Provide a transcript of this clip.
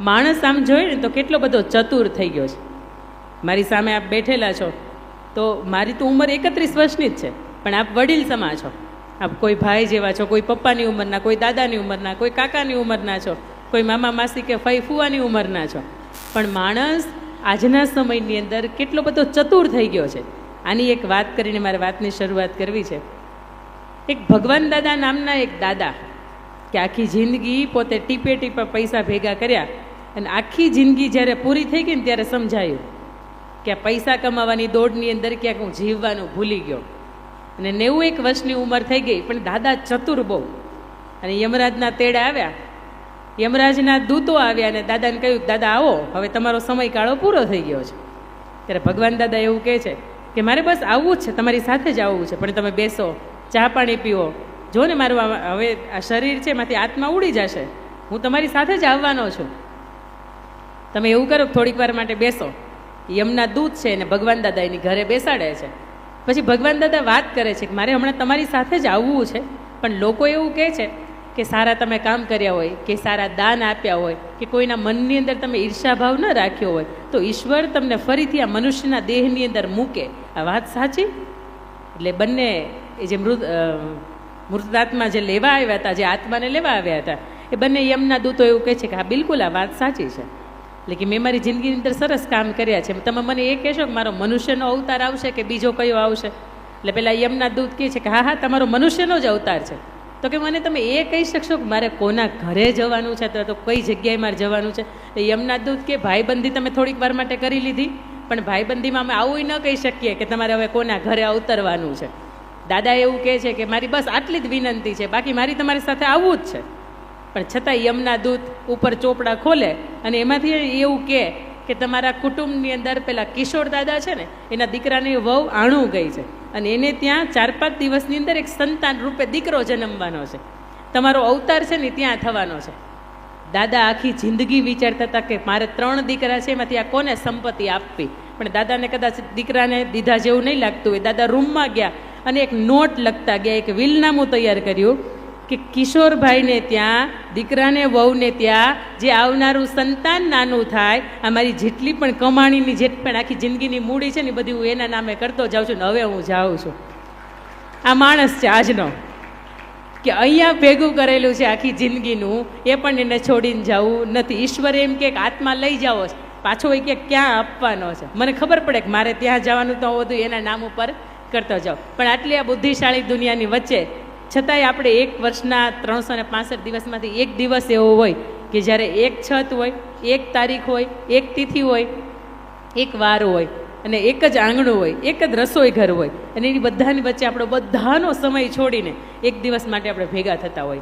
માણસ આમ જોઈએ ને તો કેટલો બધો ચતુર થઈ ગયો છે. મારી સામે આપ બેઠેલા છો, તો મારી તો ઉંમર એકત્રીસ વર્ષની જ છે, પણ આપ વડીલ સમા છો. આપ કોઈ ભાઈ જેવા છો, કોઈ પપ્પાની ઉંમરના, કોઈ દાદાની ઉંમરના, કોઈ કાકાની ઉંમરના છો, કોઈ મામા માસી કે ફઈ ફુવાની ઉંમરના છો. પણ માણસ આજના સમયની અંદર કેટલો બધો ચતુર થઈ ગયો છે. આની એક વાત કરીને મારે વાતની શરૂઆત કરવી છે. એક ભગવાન દાદા નામના એક દાદા, કે આખી જિંદગી પોતે ટીપે ટીપે પૈસા ભેગા કર્યા અને આખી જિંદગી જ્યારે પૂરી થઈ ગઈ ને ત્યારે સમજાયું કે આ પૈસા કમાવાની દોડની અંદર ક્યાંક હું જીવવાનું ભૂલી ગયો. અને નેવું એક વર્ષની ઉંમર થઈ ગઈ, પણ દાદા ચતુર બહુ. અને યમરાજના તેડા આવ્યા. યમરાજના દૂતો આવ્યા અને દાદાને કહ્યું, દાદા, આવો, હવે તમારો સમયગાળો પૂરો થઈ ગયો છે. ત્યારે ભગવાન દાદા એવું કહે છે કે, મારે બસ આવવું જ છે, તમારી સાથે જ આવવું છે, પણ તમે બેસો, ચા પાણી પીવો જો ને મારું હવે આ શરીર છે એમાંથી આત્મા ઉડી જશે. હું તમારી સાથે જ આવવાનો છું. તમે એવું કરો થોડીક વાર માટે બેસો. યમના દૂત છે ને ભગવાન દાદા એની ઘરે બેસાડે છે. પછી ભગવાન દાદા વાત કરે છે કે મારે હમણાં તમારી સાથે જ આવવું છે. પણ લોકો એવું કહે છે કે સારા તમે કામ કર્યા હોય, કે સારા દાન આપ્યા હોય, કે કોઈના મનની અંદર તમે ઈર્ષાભાવ ન રાખ્યો હોય, તો ઈશ્વર તમને ફરીથી આ મનુષ્યના દેહની અંદર મૂકે. આ વાત સાચી? એટલે બંને એ જે મૃત મૃતાત્મા જે લેવા આવ્યા હતા, જે આત્માને લેવા આવ્યા હતા, એ બંને યમના દૂતો એવું કહે છે કે હા, બિલકુલ આ વાત સાચી છે. એટલે કે મેં મારી જિંદગીની અંદર સરસ કામ કર્યા છે. તમે મને એ કહેશો કે મારો મનુષ્યનો અવતાર આવશે કે બીજો કયો આવશે? એટલે પેલા યમના દૂત કહે છે કે હા હા, તમારો મનુષ્યનો જ અવતાર છે. તો કે મને તમે એ કહી શકશો કે મારે કોના ઘરે જવાનું છે અથવા તો કઈ જગ્યાએ મારે જવાનું છે? તો યમના દૂત કે ભાઈબંધી તમે થોડીક વાર માટે કરી લીધી, પણ ભાઈબંધીમાં અમે આવું ન કહી શકીએ કે તમારે હવે કોના ઘરે અવતરવાનું છે. દાદા એવું કહે છે કે મારી બસ આટલી જ વિનંતી છે, બાકી મારી તમારી સાથે આવવું જ છે. પણ છતાં યમના દૂત ઉપર ચોપડા ખોલે અને એમાંથી એવું કહે કે તમારા કુટુંબની અંદર પેલા કિશોર દાદા છે ને, એના દીકરાની વહુ આણું ગઈ છે. અને એને ત્યાં ચાર પાંચ દિવસની અંદર એક સંતાન રૂપે દીકરો જન્મવાનો છે. તમારો અવતાર છે ને ત્યાં થવાનો છે. દાદા આખી જિંદગી વિચારતા હતા કે મારે ત્રણ દીકરા છે, એમાંથી આ કોને સંપત્તિ આપવી? પણ દાદાને કદાચ દીકરાને દીધા જેવું નહીં લાગતું હોય. દાદા રૂમમાં ગયા અને એક નોટ લખતા ગયા, એક વિલનામું તૈયાર કર્યું. કે કિશોરભાઈને ત્યાં, દીકરાને, વહુને ત્યાં જે આવનારું સંતાન નાનું થાય આ મારી જેટલી પણ કમાણીની જે પણ આખી જિંદગીની મૂડી છે ને બધી હું એના નામે કરતો જાઉં છું ને હવે હું જાઉં છું. આ માણસ છે આજનો. કે અહીંયા ભેગું કરેલું છે આખી જિંદગીનું, એ પણ એને છોડીને જવું નથી. ઈશ્વર એમ કે આત્મા લઈ જાઓ. પાછો એ કે ક્યાં આપવાનો છે? મને ખબર પડે કે મારે ત્યાં જવાનું તો બધું એના નામ ઉપર કરતો જાઉં. પણ આટલી આ બુદ્ધિશાળી દુનિયાની વચ્ચે છતાંય આપણે એક વર્ષના ત્રણસો ને પાસઠ દિવસમાંથી એક દિવસ એવો હોય કે જ્યારે એક છત હોય, એક તારીખ હોય, એક તિથિ હોય, એક વાર હોય અને એક જ આંગણું હોય, એક જ રસોઈ ઘર હોય અને એની બધાની વચ્ચે આપણો બધાનો સમય છોડીને એક દિવસ માટે આપણે ભેગા થતા હોય.